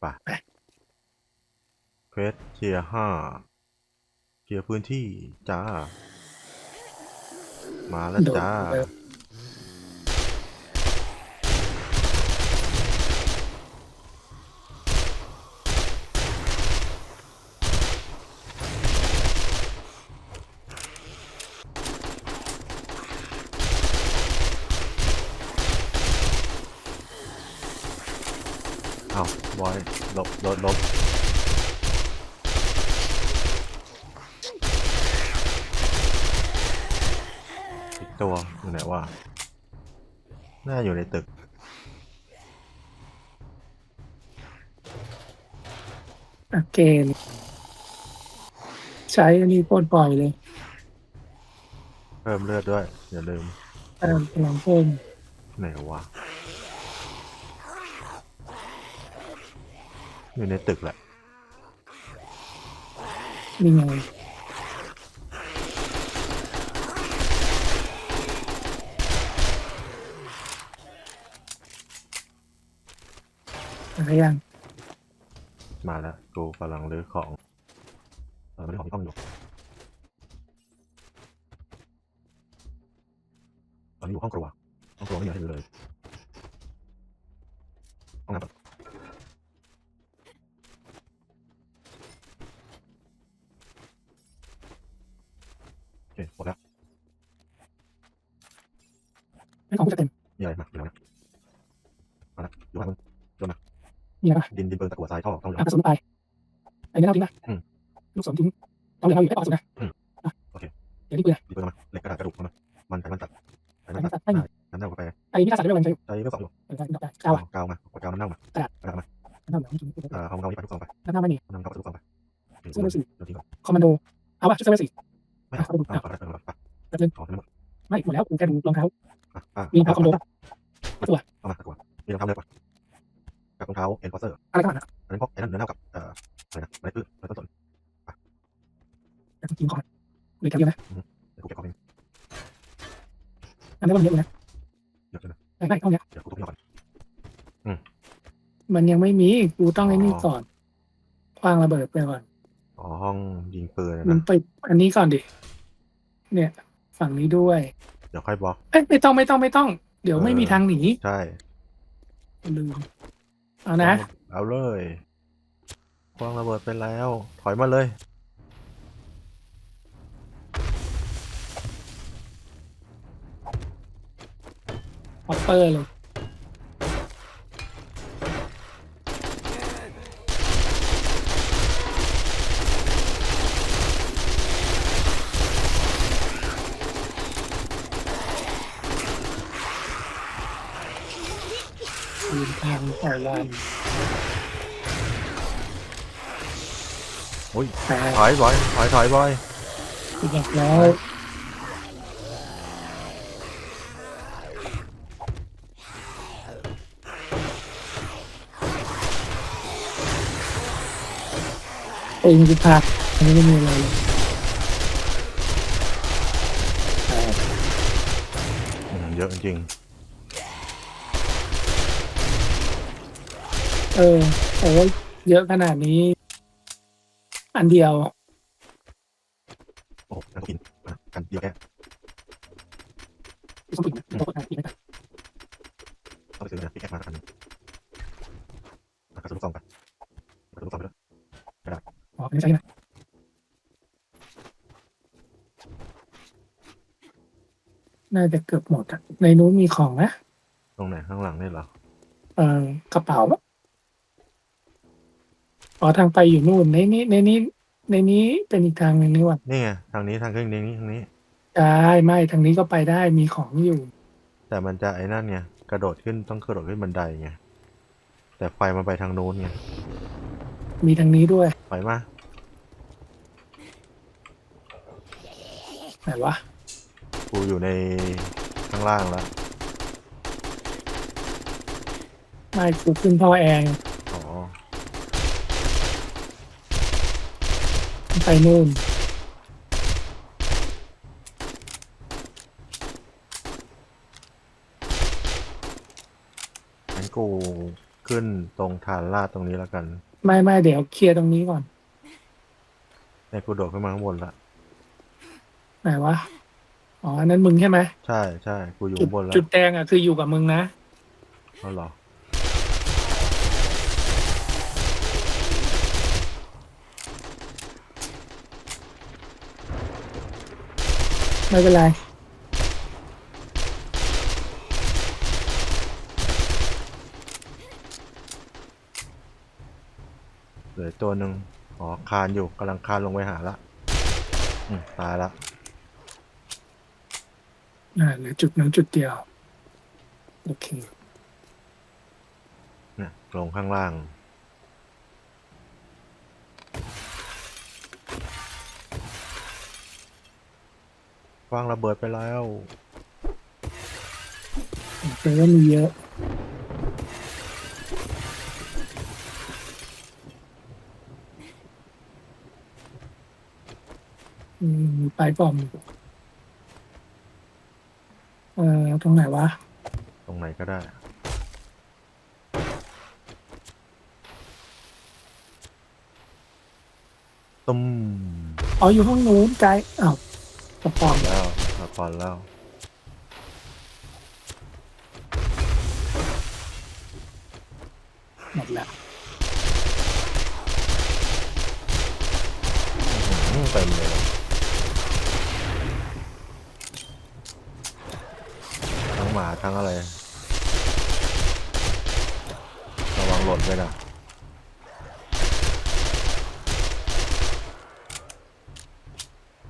ไปไปเควสเคลียร์ห้าเคลียร์พื้นที่จ้า มาแล้วโดดจ้า บอยหลบโดนลบอีกตัวอยู่ไหนวะน่าอยู่ในตึกอะเกนใช้อันนี้โคตรปล่อยเลย เพิ่มเลือดด้วย อย่าลืมเติมพลังเพิ่มไหนวะ อยู่ในตึกแหละนี่ไงอะไรยังมาแล้วกูกำลังรื้อของเออไม่ได้ของที่ต้องอยู่ตอนนี้อยู่ห้องครัวห้องครัวไม่มีอะไรให้ดูเลย เคหมดแล้วไม่ของกูจะเต็มมีอะไรมาอยู่แล้วมาแล้วอยู่ข้างบนมีอะไรปะดินดินเปิงตะกั่วทรายท่อต้องเหลืออะกระสุนไปไอ้นี่เอาทิ้งนะอืม ลูกศรทิ้งเอาเหลือเอาอยู่ให้ปอกกระสุนนะอืมอะโอเค เดี๋ยวนี่เปลือยดินเปิงมาเหล็กกระดาษกระดูกมามันไขมันตัดไขมันไขมันตัตัดดไม่มีน้ำเน่ากาแฟไอ้นี่น่าใส่ได้ไหมใช่ใช้เรื่องสองอยู่เออใช่ดอกกาวอะกาวมาขวดกาวน้ำเน่ามากระดาษกระดาษมาน้ำเหลืองนี่กินเอ่อเอาเงานี้ไปทุกซองไปน้ำหน้าไม่มีน้ำเงาไปทุกซองไปเสื้อเบอร์สี่เดี๋ยวทิ้งก่อนคอมมานโดเอาป่ะชุดเซเว่นสี่ ไม่หมดแล้วกูแค่ดูรองเท้า อะอะมีรองเท้าคอมโดป่ะเอามาตะกั่วมีรองเท้าเนื้อป่ะกับรองเท้าเอ็นฟอร์เซอร์อะไรก็มานะอันนั้นพวกไอ้นั่นเนื้อเน่ากับเอ่ออะไรนะอะไรพืชอะไรต้นสนแต่กินก่อนเลยกันเยอะนะเดี๋ยวกูเก็บของเองอันนี้มันเยอะเลยนะเดี๋ยวเดี๋ยวไม่ไม่เอาเนี้ยเดี๋ยวกูทุบนี่ก่อนมันยังไม่มีกูต้องไอ้นี่ก่อนคว้างระเบิดไปก่อนอ๋อห้องยิงปืนมันนะไปอันนี้ก่อนดิเนี่ย ฝั่งนี้ด้วยเดี๋ยวค่อยบล็อก เอ้ยไม่ต้องไม่ต้องไม่ต้อง เดี๋ยวไม่มีทางหนีใช่ลืมเอานะ เอาเลยควางระเบิดไปแล้ว ถอยมาเลยฮอปเปอร์เลย ยืนทางต่อวันโอ้ยแต่ถอยบอยถอยถอยบอยอีกอย่างแล้วเองจะพาอันนี้ไม่มีอะไรเลยแต่อืมเยอะจริง เออโอ้ยเยอะขนาดนี้ อันเดียวๆโอ้โหแล้วก็กินอะกันเดียวแค่สมบูรณ์โคตรอีกไหมครับต้องไปซื้อนะพี่แค่มาอันหนึงอะกระสุนลูกซองไปกระสุนลูกซองไปด้วยอ๋อไม่ใช่นะน่าจะเกือบหมดอะในนู้นมีของนะ ตรงไหนข้างหลังนี่เหรอ เออกระเป๋า อ๋อ ทางไปอยู่นู่น ในนี้ ในนี้ ในนี้เป็นอีกทางหนึ่งนี่หว่านี่ไงทางนี้ทางเครื่องนี้ทางนี้ใช่ไม่ ทางนี้ก็ไปได้ มีของอยู่ แต่มันจะไอ้นั่นไงกระโดดขึ้นต้องกระโดดขึ้นบันไดไงแต่ไฟมันไปทางโน้นไงมีทางนี้ด้วยไปมาไหนวะ กูอยู่ในข้างล่างแล้ว ไม่กูขึ้นท่อแอร์ อ๋อ ไปนู่นงั้นกูขึ้นตรงฐานลาดตรงนี้แล้วกันไม่ไม่เดี๋ยวเคลียร์ตรงนี้ก่อนในกูโดดขึ้นมาข้างบนละไหนวะ อ๋ออันนั้นมึงใช่ไหมใช่ใช่กูอยู่จุดข้างบนแล้วจุดแดงอะคืออยู่กับมึงนะเอาเหรอ ไม่เป็นไรเหลือตัวหนึ่งอ๋อคานอยู่กำลังคานลงไปหาละอืมตายละอ่าเหลือจุดนั้นจุดเดียว โอเค เนี่ยลงข้างล่าง วางระเบิดไปแล้วแปลว่ามีเยอะ อืมมีไปปลอมอยู่เอ่อ ตรงไหนวะ ตรงไหนก็ได้ ตุ้ม อ๋อ อยู่ห้องนู้นไกด์อ้าว กระป๋องแล้วมาก่อนแล้วหมดแล้วอื้อเต็มเลยทั้งหมาทั้งอะไร ระวังหล่นด้วยนะ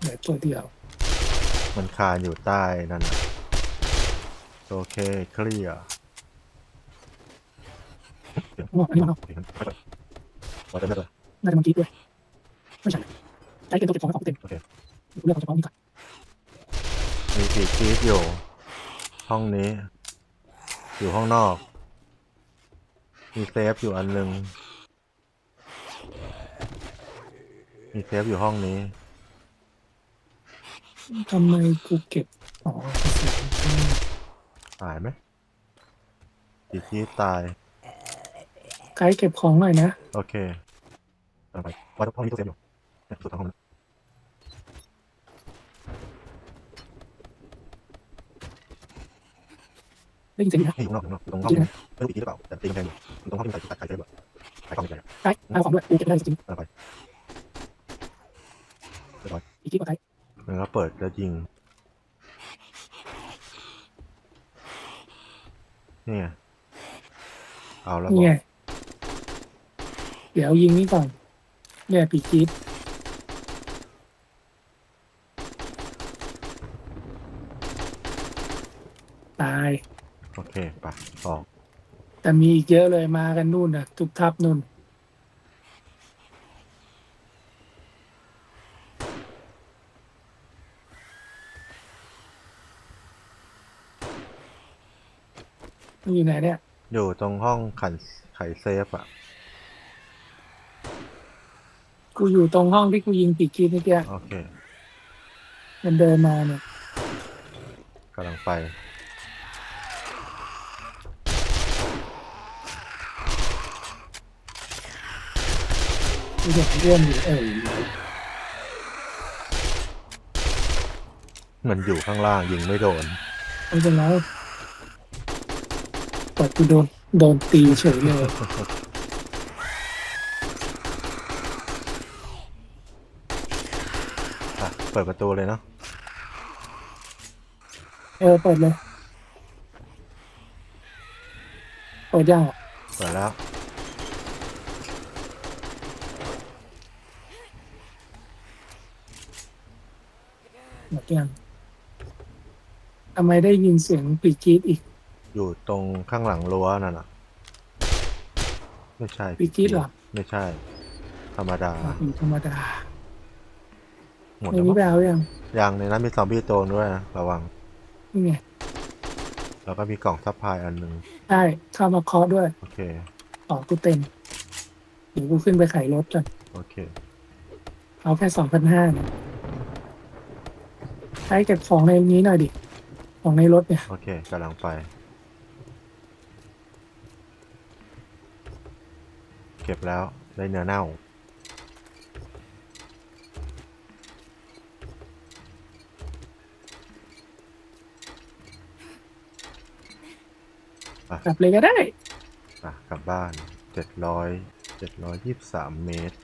เหลือตัวเดียว มันคาอยู่ใต้นั่นโอเคเคลียร์โอ้อันนี้มันเอาว่าจะไม่เลยน่าจะมังกี้ด้วยไม่ใช่ไกด์เก็บตัวเก็บของของเต็มโอเคเรื่องของเฉพาะนี่ก่อนมีปีกคีดอยู่ ห้องนี้ อยู่ห้องนอก มีเซฟอยู่อันหนึ่งมีเซฟอยู่ห้องนี้ ทำไมกูเก็บอ๋อเสียงตายไหมปีกคีดตาย ไกด์เก็บของหน่อยนะ โอเคเอาไปว่าห้องนี้ตู้เซฟอยู่เนี่ยสุดท้ายห้องนั้นได้ยินเสียงนะนี่อยู่ข้างนอกอยู่ข้างนอกอยู่ตรงห้องนี้ไม่รู้ปีกคีดหรือเปล่าแต่ตีกำแพงอยู่ตรงห้องที่มันใส่ใส่เซฟแบบใส่ของใส่ไกด์เอาของด้วยกูเก็บได้จริงเอาไปเรียบร้อยๆอีกทีกว่าไกด์แล้วก็ เปิดแล้วยิงนี่ไงเอาแล้วบนี่อไงกเดี๋ยวยิงนี่ก่อน เนี่ยปีกีดตาย โอเคไปออก แต่มีอีกเยอะเลยมากันนู่นน่ะทุกทับนู่น มันอยู่ไหนเนี่ย อยู่ตรงห้องขันไขเซฟอะกูอยู่ตรงห้องที่กูยิงปีกีดเมื่อกี้โอเคมันเดินมาเนี่ยกำลังไป กูเห็นเรื่องอยู่เออมันอยู่ข้างล่างยิงไม่โดนไม่เป็นไร แต่กูโดนโดนตีเฉยเลยอะเปิดประตูเลยเนาะเออเปิดเลยเปิดยังอะเปิดแล้ว หมดยังทำไมได้ยินเสียงปีกรีดอีก อยู่ตรงข้างหลังรั้วนั่นน่ะ ไม่ใช่ปีกรีดเหรอ ไม่ใช่ ธรรมดาอะอยู่ธรรมดาหมดในแล้วนี้มั้งไปเอายังยังในนั้นมีซอมบี้โตนด้วยนะระวัง นี่ไงแล้วก็มีกล่องซัพพลายอันหนึ่งใช่เข้ามาเคาะด้วยโอเคต่อกูเต็มเดี๋ยวกูขึ้นไปไขรถก่อนโอเค เอาแค่สองพันห้าเนี่ยใช้เก็บของในนี้หน่อยดิของในรถเนี่ย โอเคกำลังไป ก็บแล้วได้เนื้อเน่า กลับเลยก็ได้ อะกลับบ้านเจ็ดร้อยเจ็ดร้อยยี่สิบสามเมตร